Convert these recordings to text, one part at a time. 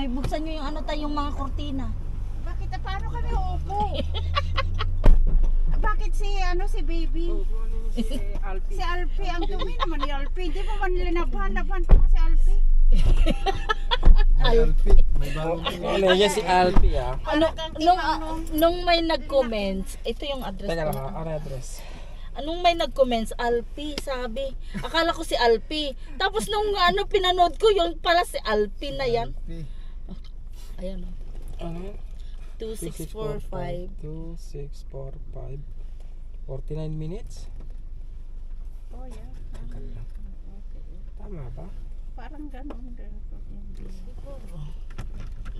Ay, buksan nyo yung ano tayo, yung mga kortina. Bakit ah, paano kami uupo? Bakit si ano si baby? Si Alpi. Si Alpi, ang dumi naman ni Alpi. Di ba man linabahan, labahan pa si Alpi? Alpi. May bagong Ano yan si Alpi ah. Ano, nung, ah, nung may nag-comments, ito yung address ko. lang, ah, ano address? Anong may nag-comments, Alpi, sabi. Akala ko si Alpi. Tapos nung ano, pinanood ko, yung pala si Alpi na yan. Alpi. Ayan o. Ano? 2645. 2645. 49 minutes? Oh, yeah. Tagal lang. Tama ba? Parang ganun.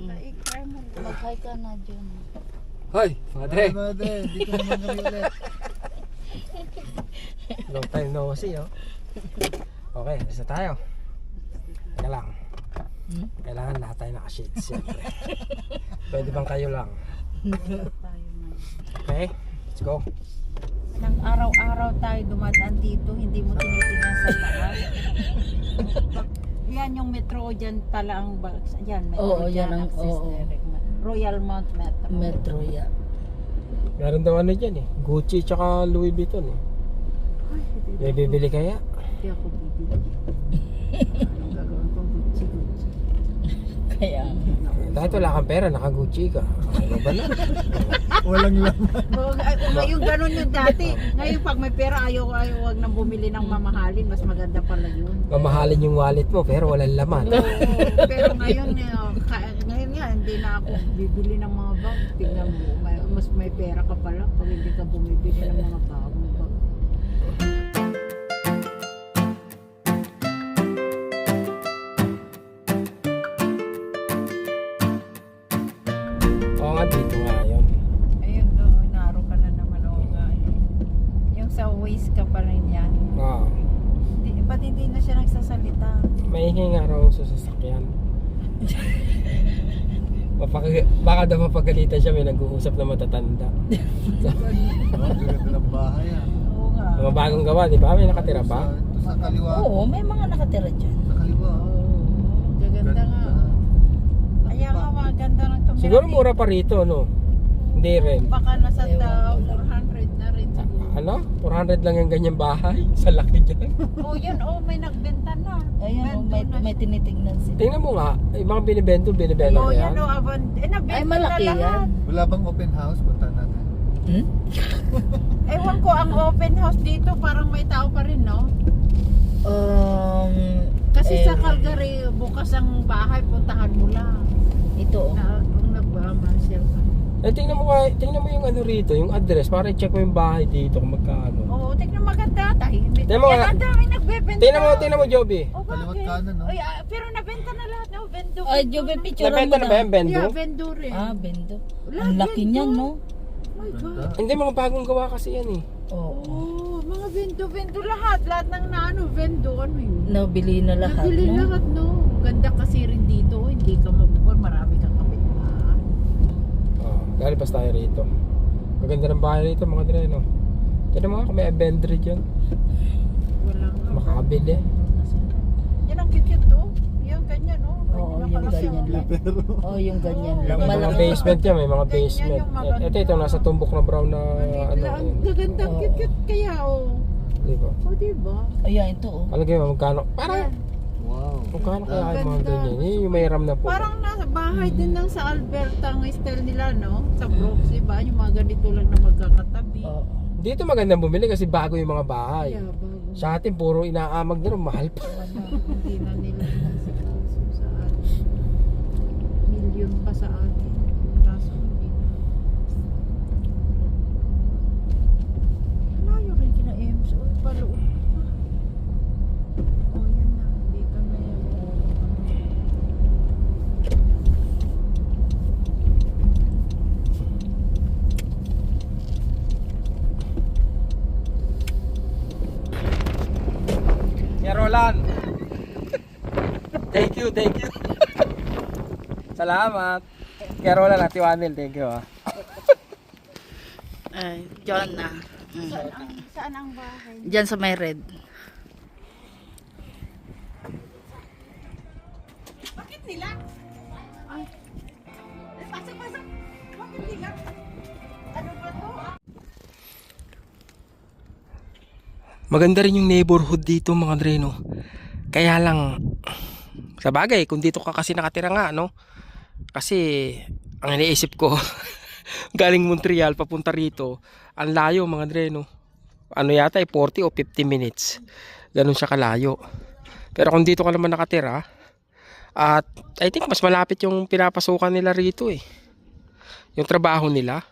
Laikry mo lang. Mag-hi ka na dyan. Hoy, padre. Ay, Madre, dito naman kami ulit. Long time no see, oh. Okay, isa tayo. Teka lang. Hmm? Kailangan lahat tayo naka-shades, siyempre. Pwede bang kayo lang? Okay, let's go. Nang araw-araw tayo dumadaan dito, hindi mo tinitingnan sa taas. yan yung metro dyan pala ang ba- yan metro Oo, dyan yan ang- access oo. direct. Royal Mount Metro. Metro, yeah. Meron daw ano dyan eh. Gucci tsaka Louis Vuitton eh. Ay, hindi, May bibili kaya? hindi ako bibili. Anong gagawin ko? Gucci, Gucci. Kaya, Dahil wala kang pera, naka-Gucci ka. Ano ba na? Walang laman. Ngayon ganun yung dati. Ngayon pag may pera ayaw ayaw wag nang bumili ng mamahalin, mas maganda pala yun. Mamahalin yung wallet mo pero walang laman. Oo, pero ngayon eh, ka- ngayon nga hindi na ako bibili ng mga bag. Tingnan mo, may, mas may pera ka pala pag hindi ka bumibili ng mga bag. Sasakyan. Mapaka, baka daw mapagalitan siya may nag-uusap na matatanda. Ang bahay ah. Oo nga. Mga bagong gawa, di ba? May nakatira Sa, ba? ito sa kaliwa. oo, may mga nakatira dyan. Sa kaliwa. Oo, gaganda nga. Kaya nga maganda ng tumira. Siguro mura pa rito, no? Hindi rin. Baka nasa Ewan ta- ko lang. 400 Ano? 400 lang yung ganyang bahay? Sa laki dyan. Oh, yun, oh, may nagbenta na. Ayan, oh, may, may siya. tinitignan sila. Tingnan mo nga, yung mga binibento, binibenta Oh, na yan, yan. oh, avan. Eh, nabenta Ay, malaki na yan. Wala bang open house? Punta natin. Hmm? Ewan ko, ang open house dito, parang may tao pa rin, no? Um, Kasi sa eh, Calgary, bukas ang bahay, puntahan mo lang. Ito, oh. Na, kung nagmamasyal ka. Eh, tingnan mo, nga- tingnan mo yung ano rito, yung address, para i-check mo yung bahay dito kung magkano. Oo, oh, tignan maganda. Tahimik. Tingnan mo Yan, nga. ang dami nagbebenta. Tingnan mo, tingnan mo, Joby. Oh, Kaliwat bakit? kanan, no? Ay, ah, pero nabenta na lahat, no? Vendo. Ay, Jobe, na. picture mo Nabenta na ba yung bendo? Yeah, vendo rin. Ah, bendo. Lahat Ang laki bendo. niyan, no? Oh my God. Hindi, mga bagong gawa kasi yan eh. Oo. Oh, mga vendo, vendo lahat. Lahat ng naano, vendo, ano yun? Nabili na lahat, Nabili no? lahat, no? Ganda kasi rin dito. Hindi ka mabukol. Marami kang na. Lalabas tayo rito. Maganda ng bahay rito, mga dre, no? Tignan mo nga kung may vendor dyan. Walang... Makakabili. Yan ang cute-cute, oh. Yan, ganyan, oh. Oo, Ganyan yung ganyan oh. lang. Pero, Oh, yung ganyan Oo, lang. May mga basement yan, may mga basement. yung maganda. Ito, ito, nasa tumbok na brown na ano. Ang gaganda, Oo. cute-cute kaya, oh. di ba? Oh, diba? Ayan, ito, oh. Alagay mo, magkano? Parang. Magkano kaya Ang mga ganda. ganyan? Yun yung may ram na po. Parang nasa bahay din lang sa Alberta ang style nila, no? Sa Brooks, diba? Yung mga ganito lang na magkakatabi. Oo. Dito magandang bumili kasi bago yung mga bahay. Kaya bago. Sa atin, puro inaamag na rin, mahal pa. Wala, hindi na nila nasikaso sa atin. Million pa sa atin. Kaso hindi na. Malayo rin kina Ems. Uy, paloob pa. Oh, yan na. Dito na yan. Kuya Roland. Thank you, thank you. Salamat. Kuya Roland at Tiwanil, thank you ah. Ay, John na. Mm. Saan ang, saan ang bahay? Diyan sa may red. Maganda rin yung neighborhood dito mga Dre no. Kaya lang sa bagay kung dito ka kasi nakatira nga no. Kasi ang iniisip ko galing Montreal papunta rito ang layo mga Dre no. Ano yata eh 40 o 50 minutes. Ganun siya kalayo. Pero kung dito ka naman nakatira at I think mas malapit yung pinapasukan nila rito eh. Yung trabaho nila.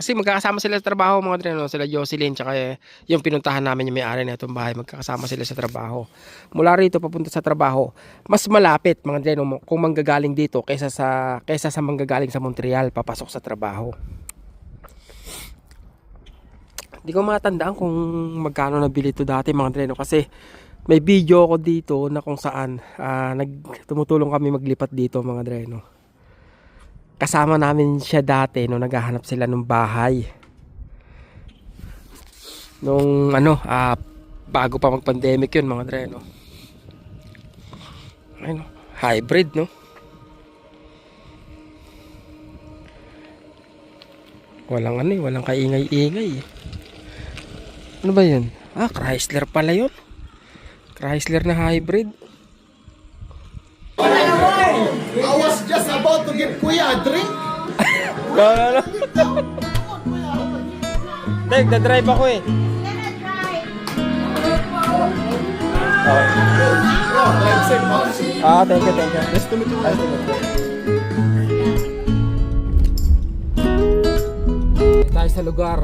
Kasi magkakasama sila sa trabaho mga dre, no? sila Jocelyn tsaka eh, yung pinuntahan namin yung may-ari na itong bahay, magkakasama sila sa trabaho. Mula rito papunta sa trabaho, mas malapit mga dre, no? kung manggagaling dito kaysa sa kaysa sa manggagaling sa Montreal papasok sa trabaho. Hindi ko matandaan kung magkano nabili ito dati mga dre, no? kasi may video ko dito na kung saan ah, nag tumutulong kami maglipat dito mga dre, no? Kasama namin siya dati nung naghahanap sila ng bahay. Nung ano, ah, bago pa mag-pandemic yun mga dre, no? Ano, hybrid, no? Walang ano eh, walang kaingay-ingay eh. Ano ba yun? Ah, Chrysler pala yun. Chrysler na hybrid. I was just about to give Kuya a drink. No, no, no. Dek, dadrive ako eh. Ah, thank you, thank you. Nice to meet you. Nice to meet you. Tayo sa lugar.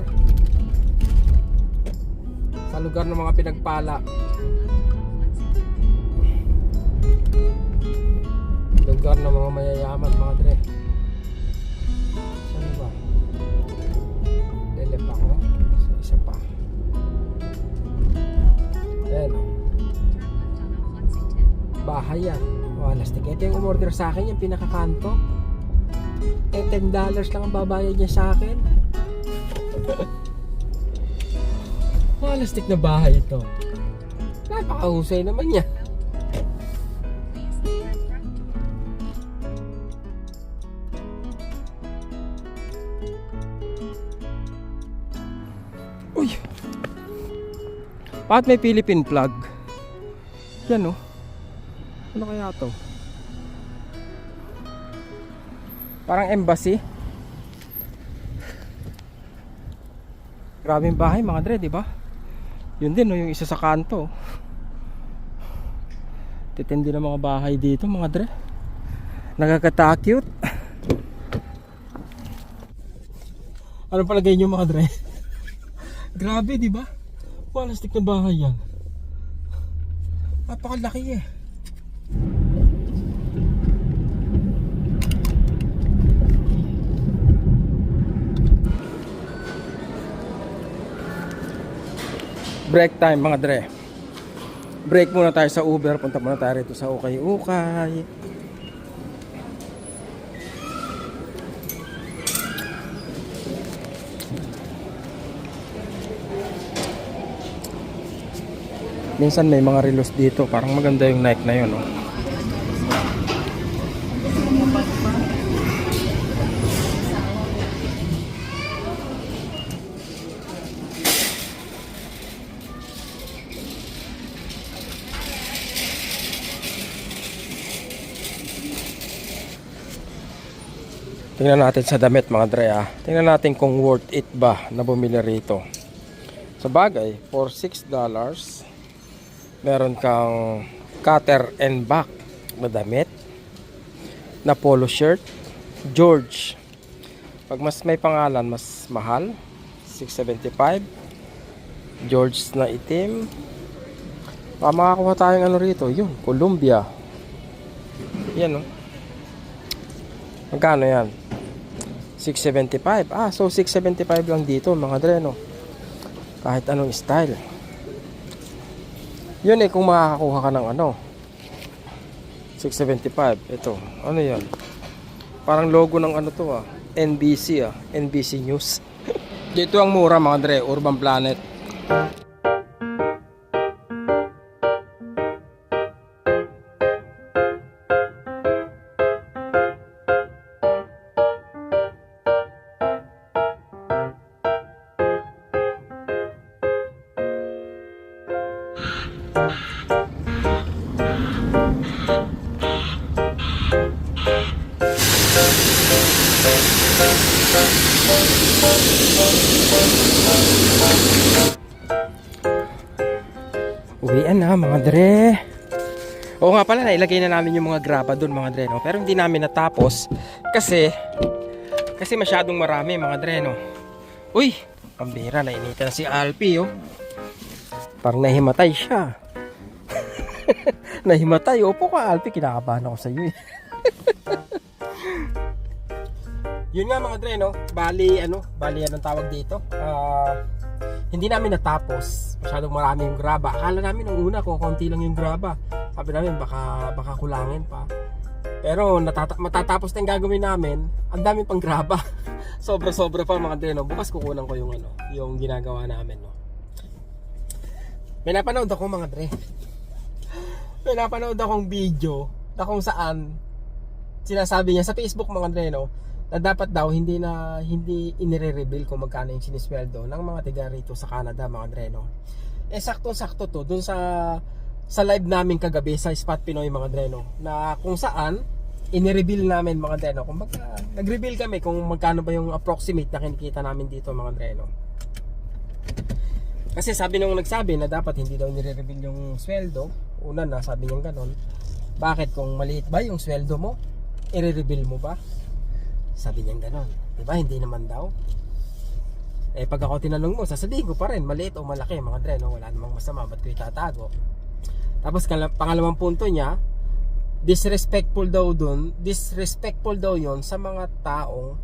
Sa lugar ng mga pinagpala. Lugar ng mga mayayaman, mga dre. Saan ba? Lelep ako. Sa isa pa. Ayan. Bahay yan. O, alastik. Ito yung umorder sa akin, yung pinakakanto. Eh, $10 lang ang babayad niya sa akin. Malastik na bahay ito. Napakahusay naman niya. Bakit may Philippine flag? Yan oh. Ano kaya to? Parang embassy. Grabing bahay mga dre, di ba? Yun din, no, yung isa sa kanto. Titindi na mga bahay dito, mga dre. Nakakatakute. ano palagay nyo mga dre? Grabe, di ba? Plastic na bahay yan. Napakalaki eh. Break time mga dre. Break muna tayo sa Uber. Punta muna tayo rito sa Ukay Ukay. Minsan may mga relos dito. Parang maganda yung Nike na yun. Oh. Tingnan natin sa damit mga dre ah. Tingnan natin kung worth it ba na bumili rito. Sa bagay, for $6 meron kang cutter and back na damit na polo shirt. George pag mas may pangalan mas mahal 675 George na itim. Pa makakuha tayong ano rito yun Columbia. Yan oh magkano yan? 675 ah so 675 lang dito mga dreno kahit anong style yun eh kung makakakuha ka ng ano 675 ito ano yan? Parang logo ng ano to ah. NBC ah. NBC News. Dito ang mura mga dre. Urban Planet Nailagay na namin yung mga graba doon mga dre, no? Pero hindi namin natapos kasi kasi masyadong marami mga dre, no? Uy, pambira, nainitan si Alpi, oh. Parang nahimatay siya. nahimatay, opo ka Alpi, kinakabahan ako sa iyo eh. Yun nga mga dre, no? Bali, ano, bali anong tawag dito? Ah, hindi namin natapos. Masyadong marami yung graba. Akala namin nung una ko, konti lang yung graba. Sabi namin, baka, baka kulangin pa. Pero natata- matatapos na yung gagawin namin, ang dami pang graba. Sobra-sobra pa mga dre, no? Bukas kukunan ko yung, ano, yung ginagawa namin, no? May napanood ako mga dre. May napanood akong video na kung saan sinasabi niya sa Facebook mga dre, no? na dapat daw hindi na hindi inire-reveal kung magkano yung sinisweldo ng mga tiga rito sa Canada mga dreno. Eh sakto-sakto to dun sa sa live namin kagabi sa Spot Pinoy mga dreno na kung saan inireveal namin mga dreno kung magka, nag-reveal kami kung magkano ba yung approximate na kinikita namin dito mga dreno. Kasi sabi nung nagsabi na dapat hindi daw nire-reveal yung sweldo, una na sabi niya ganon. Bakit kung maliit ba yung sweldo mo, i-reveal mo ba? Sabi niya gano'n. Di ba? Hindi naman daw. Eh pag ako tinanong mo, sasabihin ko pa rin, maliit o malaki mga dre, no? wala namang masama, ba't ko itatago? Tapos pangalawang punto niya, disrespectful daw dun, disrespectful daw yon sa mga taong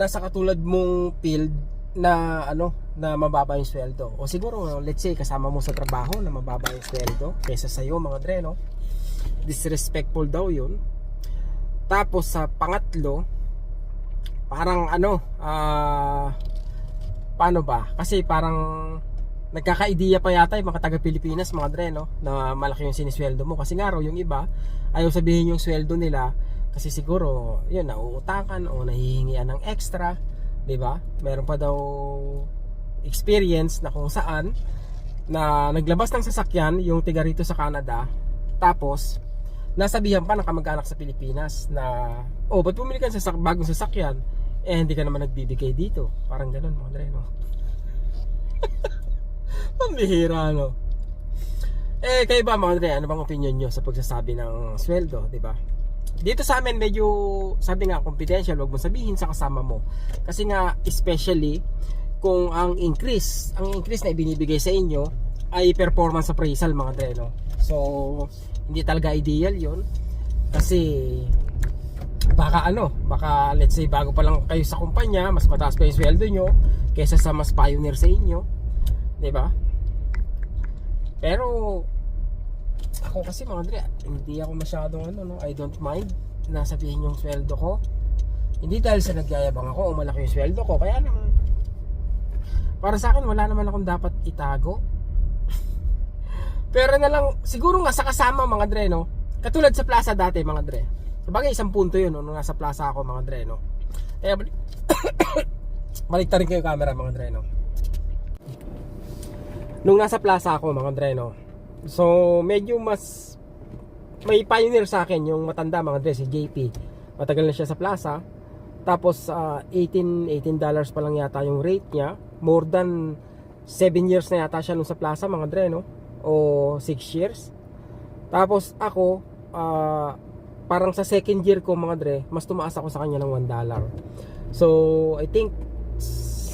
nasa katulad mong field na ano na mababa yung sweldo. O siguro let's say kasama mo sa trabaho na mababa yung sweldo kaysa sa iyo mga dre no? Disrespectful daw yun. Tapos sa pangatlo parang ano ah paano ba? Kasi parang nagkaka-idea pa yata yung mga taga Pilipinas mga dre no? Na malaki yung sinisweldo mo. Kasi nga raw yung iba ayaw sabihin yung sweldo nila. Kasi siguro yun nauutakan o nahihingian ng extra 'di ba? Meron pa daw experience na kung saan na naglabas ng sasakyan yung tiga rito sa Canada. Tapos nasabihan pa ng kamag-anak sa Pilipinas na oh ba't bumili ka ng sasak bagong sasakyan? Eh hindi ka naman nagbibigay dito. Parang ganun mga dre no pambihira no? Eh kayo ba mga dre ano bang opinion nyo sa pagsasabi ng sweldo di ba? Dito sa amin medyo sabi nga confidential wag mo sabihin sa kasama mo. Kasi nga especially kung ang increase ang increase na ibinibigay sa inyo ay performance appraisal mga dre no? So hindi talaga ideal yon kasi baka ano baka let's say bago pa lang kayo sa kumpanya mas mataas pa yung sweldo nyo kaysa sa mas pioneer sa inyo di ba pero ako kasi mga dre hindi ako masyadong ano no? I don't mind na sabihin yung sweldo ko. Hindi dahil sa nagyayabang ako o malaki yung sweldo ko kaya lang para sa akin wala naman akong dapat itago. Pero na lang siguro nga sa kasama mga dre no? Katulad sa plaza dati mga dre sabagay isang punto yun no, nung nasa plaza ako mga dre no? Kaya balik balik rin kayo camera mga dre no nung nasa plaza ako mga dre no? So medyo mas may pioneer sa akin yung matanda mga dre si JP matagal na siya sa plaza. Tapos ah, 18 18 dollars pa lang yata yung rate niya. More than 7 years na yata siya nung sa plaza mga dre no? O 6 years. Tapos ako ah, parang sa second year ko mga dre mas tumaas ako sa kanya ng 1 dollar. So I think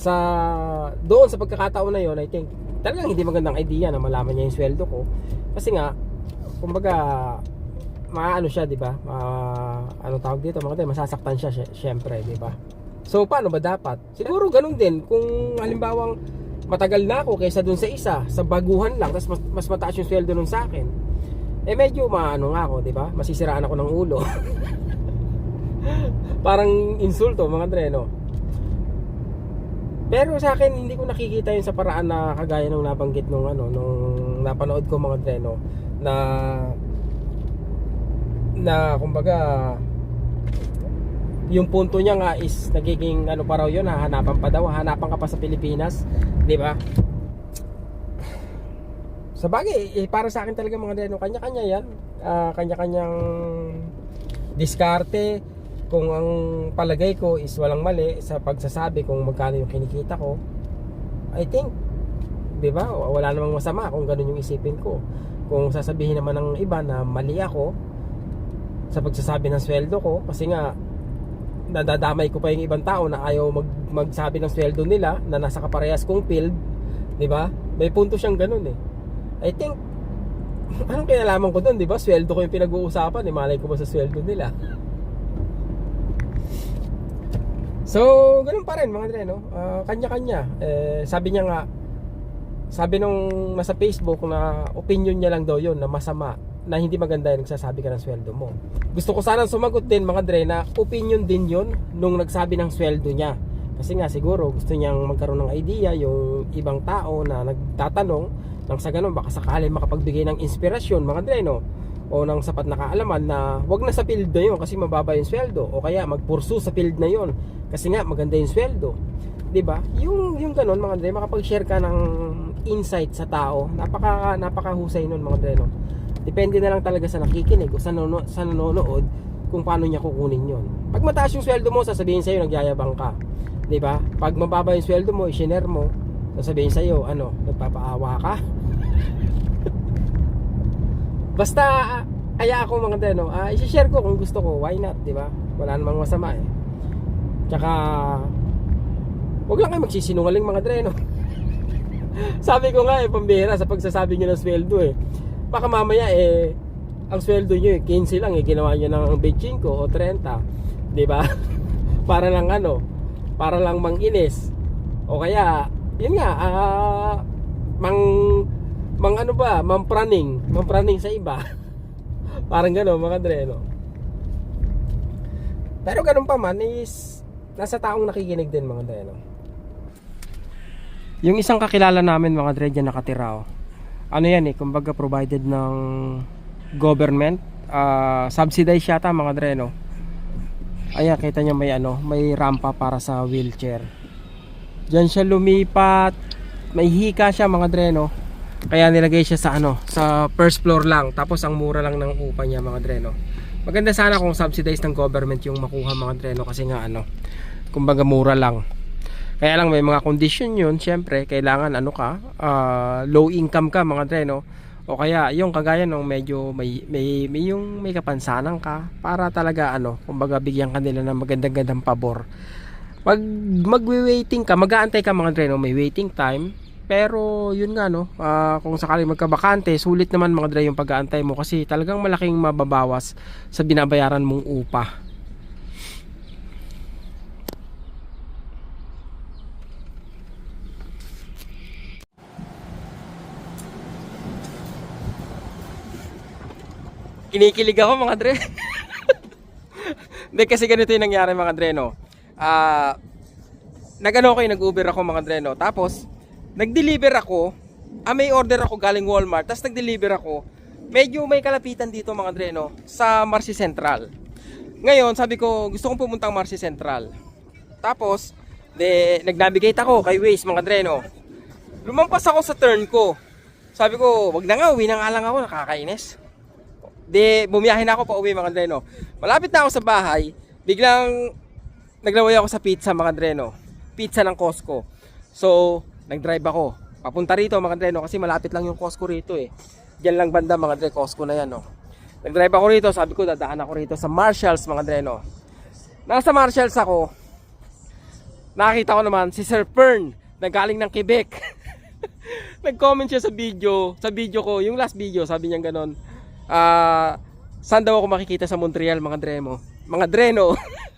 sa doon sa pagkakataon na yon I think talagang hindi magandang idea na malaman niya yung sweldo ko. Kasi nga kumbaga maano siya di ba? Ma- ano tawag dito mga dre masasaktan siya sy- syempre di ba? So paano ba dapat? Siguro ganun din. Kung halimbawang matagal na ako kaysa dun sa isa sa baguhan lang tapos mas, mas mataas yung sweldo nun sa akin eh medyo maano nga ako di ba? Masisiraan ako ng ulo. Parang insulto mga dre no pero sa akin hindi ko nakikita yun sa paraan na kagaya nung nabanggit nung ano nung napanood ko mga dre no na na kumbaga yung punto niya nga is nagiging ano pa raw yun hahanapan pa daw hahanapan ka pa sa Pilipinas di ba? Sa bagay eh, para sa akin talaga mga deno kanya-kanya yan. Ah, kanya-kanyang diskarte kung ang palagay ko is walang mali sa pagsasabi kung magkano yung kinikita ko, I think, di ba, wala namang masama kung ganun yung isipin ko. Kung sasabihin naman ng iba na mali ako sa pagsasabi ng sweldo ko, kasi nga, nadadamay ko pa yung ibang tao na ayaw mag, magsabi ng sweldo nila na nasa kaparehas kong field, di ba? May punto siyang ganun eh. I think, anong kinalaman ko doon, di ba? Sweldo ko yung pinag-uusapan, eh. malay ko ba sa sweldo nila? So, ganun pa rin mga dre, no? Ah, kanya-kanya. Eh, sabi niya nga, sabi nung nasa Facebook na opinion niya lang daw yun na masama na hindi maganda yung nagsasabi ka ng sweldo mo. Gusto ko sana sumagot din mga dre na opinion din yun nung nagsabi ng sweldo niya. Kasi nga siguro gusto niyang magkaroon ng idea yung ibang tao na nagtatanong nang sa ganun baka sakali makapagbigay ng inspirasyon mga dre no o ng sapat na kaalaman na wag na sa field na yun kasi mababa yung sweldo o kaya magpursu sa field na yun kasi nga maganda yung sweldo 'di ba? Yung yung ganun mga dre makapag-share ka ng insight sa tao napaka napakahusay nun mga dre no. Depende na lang talaga sa nakikinig o sa, nanono, sa nanonood kung paano niya kukunin yon. Pag mataas yung sweldo mo, sasabihin sa'yo nagyayabang ka. 'Di ba? Pag mababa yung sweldo mo, i-share mo, sasabihin sa'yo, ano, nagpapaawa ka. Basta kaya ako mga deno, ah i-share ko kung gusto ko, why not, 'di ba? Wala namang masama eh. Tsaka Huwag lang kayo magsisinungaling mga dreno. Sabi ko nga eh, pambira sa pagsasabi niyo ng sweldo eh. Baka mamaya eh, ang sweldo niyo eh, 15 lang eh, ginawa niyo ng 25 o 30. Di ba? para lang ano, para lang manginis. O kaya, yun nga, ah, mang, mang ano ba, mampraning, mampraning sa iba. Parang gano'n mga dreno. Pero ganun pa man is, nasa taong nakikinig din mga dreno. Yung isang kakilala namin mga dre dyan nakatira oh. Ano yan eh, kumbaga provided ng government. ah subsidized yata mga dre no. Ayan, kita nyo may ano, may rampa para sa wheelchair. Diyan siya lumipat. May hika siya mga dre no. Kaya nilagay siya sa ano, sa first floor lang. Tapos ang mura lang ng upa niya mga dre no. Maganda sana kung subsidized ng government yung makuha mga dre no kasi nga ano, kumbaga mura lang. Kaya lang may mga condition yun, syempre, kailangan ano ka, ah, low income ka mga dre, no? O kaya yung kagaya nung medyo may, may, may yung may kapansanan ka para talaga ano, kumbaga bigyan ka nila ng magandang-gandang pabor. Pag magwe-waiting ka, mag-aantay ka mga dre, no? May waiting time. Pero yun nga no, ah, kung sakali magkabakante, sulit naman mga dre yung pag-aantay mo kasi talagang malaking mababawas sa binabayaran mong upa. Kinikilig ako mga dre. Hindi kasi ganito yung nangyari mga dre no. Ah, nagano ko yung nag-Uber ako mga dre no. Tapos nag-deliver ako. Ah, may order ako galing Walmart. Tapos nag-deliver ako. Medyo may kalapitan dito mga dre no sa Marcy Central. Ngayon, sabi ko, gusto kong pumuntang Marcy Central. Tapos, de, nag-navigate ako kay Waze mga dre no. Lumampas ako sa turn ko. Sabi ko, wag na nga, uwi na nga lang ako, nakakainis. Di, bumiyahin ako pa uwi mga dreno. Malapit na ako sa bahay, biglang naglaway ako sa pizza mga dreno. Pizza ng Costco. So, nag-drive ako. Papunta rito mga dreno kasi malapit lang yung Costco rito eh. Diyan lang banda mga dre, Costco na yan no. Nag-drive ako rito, sabi ko dadaan ako rito sa Marshalls mga dreno. Nasa Marshalls ako, nakita ko naman si Sir Fern na galing ng Quebec. Nag-comment siya sa video, sa video ko, yung last video, sabi niya ganon. Ah, saan daw ako makikita sa Montreal mga dremo? Mga dreno.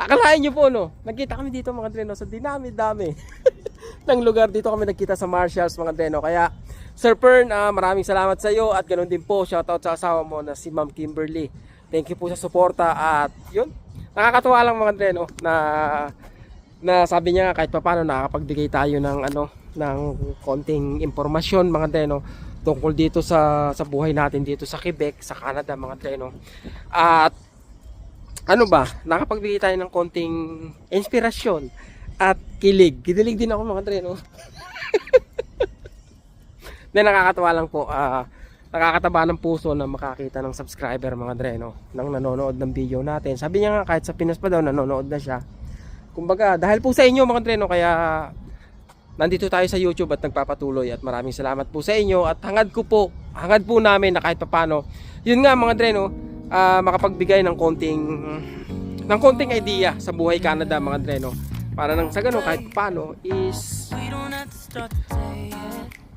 Akalain niyo po no, nagkita kami dito mga dreno sa dinami-dami ng lugar dito kami nagkita sa Marshalls mga dreno. Kaya Sir Pern, ah, maraming salamat sa iyo at ganoon din po shoutout sa asawa mo na si Ma'am Kimberly. Thank you po sa suporta at yun, nakakatuwa lang mga dreno na na sabi niya kahit papaano nakakapagbigay tayo ng ano ng konting impormasyon mga dreno tungkol dito sa sa buhay natin dito sa Quebec, sa Canada mga treno. At ano ba, nakapagbigay tayo ng konting inspirasyon at kilig. Kinilig din ako mga treno. Then nakakatawa lang po. ah nakakataba ng puso na makakita ng subscriber mga dreno nang nanonood ng video natin. Sabi niya nga kahit sa Pinas pa daw nanonood na siya. Kumbaga dahil po sa inyo mga dreno kaya nandito tayo sa YouTube at nagpapatuloy at maraming salamat po sa inyo at hangad ko po, hangad po namin na kahit papano. Yun nga mga dreno, ah, makapagbigay ng konting ng konting idea sa buhay Canada mga dreno. Para nang sa ganun kahit paano is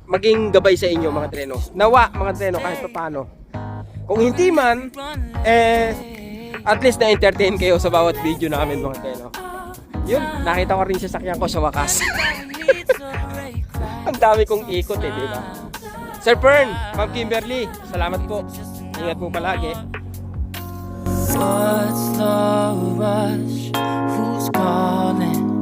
maging gabay sa inyo mga treno. Nawa mga treno kahit paano. Kung hindi man, eh, at least na-entertain kayo sa bawat video namin mga treno. Yun, nakita ko rin sa sakyan ko sa wakas. Ang dami kong ikot eh, di ba? Sir Fern, Ma'am Kimberly, salamat po. Ingat po palagi. What's the rush? Who's calling?